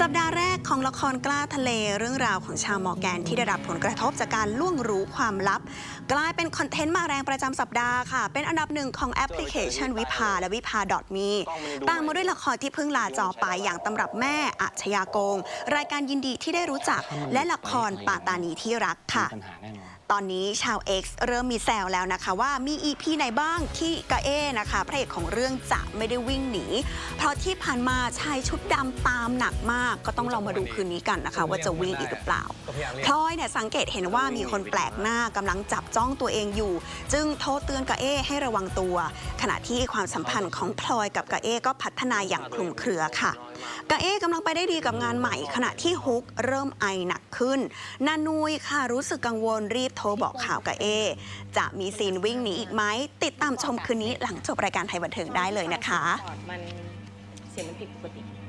สัปดาห์แรกของละครกล้าทะเลเรื่องราวของชาวมอร์แกนที่ได้รับผลกระทบจากการล่วงรู้ความลับ กลายเป็นคอนเทนต์มาแรงประจำสัปดาห์ค่ะ เป็นอันดับหนึ่งของแอปพลิเคชันวิภาและวิภา .me ตามมาด้วยละครที่เพิ่งลาจอไปอย่างตำรับแม่อัชยาโกง รายการยินดีที่ได้รู้จัก และละครป่าตานีที่รักค่ะ ตอนนี้ชาว X เริ่มมีแซวแล้วนะคะ ว่ามี EP ไหนบ้างที่กาเอนะคะพระเอกของเรื่องจะไม่ได้วิ่งหนีเพราะที่ผ่านมาชายชุดดำตามหนักมากก็ต้องลองมาดูคืนนี้กันนะคะ ว่าจะวิ่งอีกหรือเปล่าพลอยเนี่ยสังเกตเห็นว่ามีคนแปลกหน้ากำลังจับจ้องตัวเองอยู่ จึงโทรเตือนกาเอให้ระวังตัว ขณะที่ความสัมพันธ์ของพลอยกับกาเอก็พัฒนาอย่างคลุมเครือค่ะกาเอกำลังไปได้ดีกับงานใหม่ ขณะที่ฮุกเริ่มไอหนักขึ้น นานุยค่ะรู้สึกกังวลรีบโทรบอกข่าวกาเอ จะมีซีนวิ่งหนีอีกไหม ติดตามชมคืนนี้หลังจบรายการไทยบันเทิงได้เลยนะคะ มันเสียงมันผิดปกติ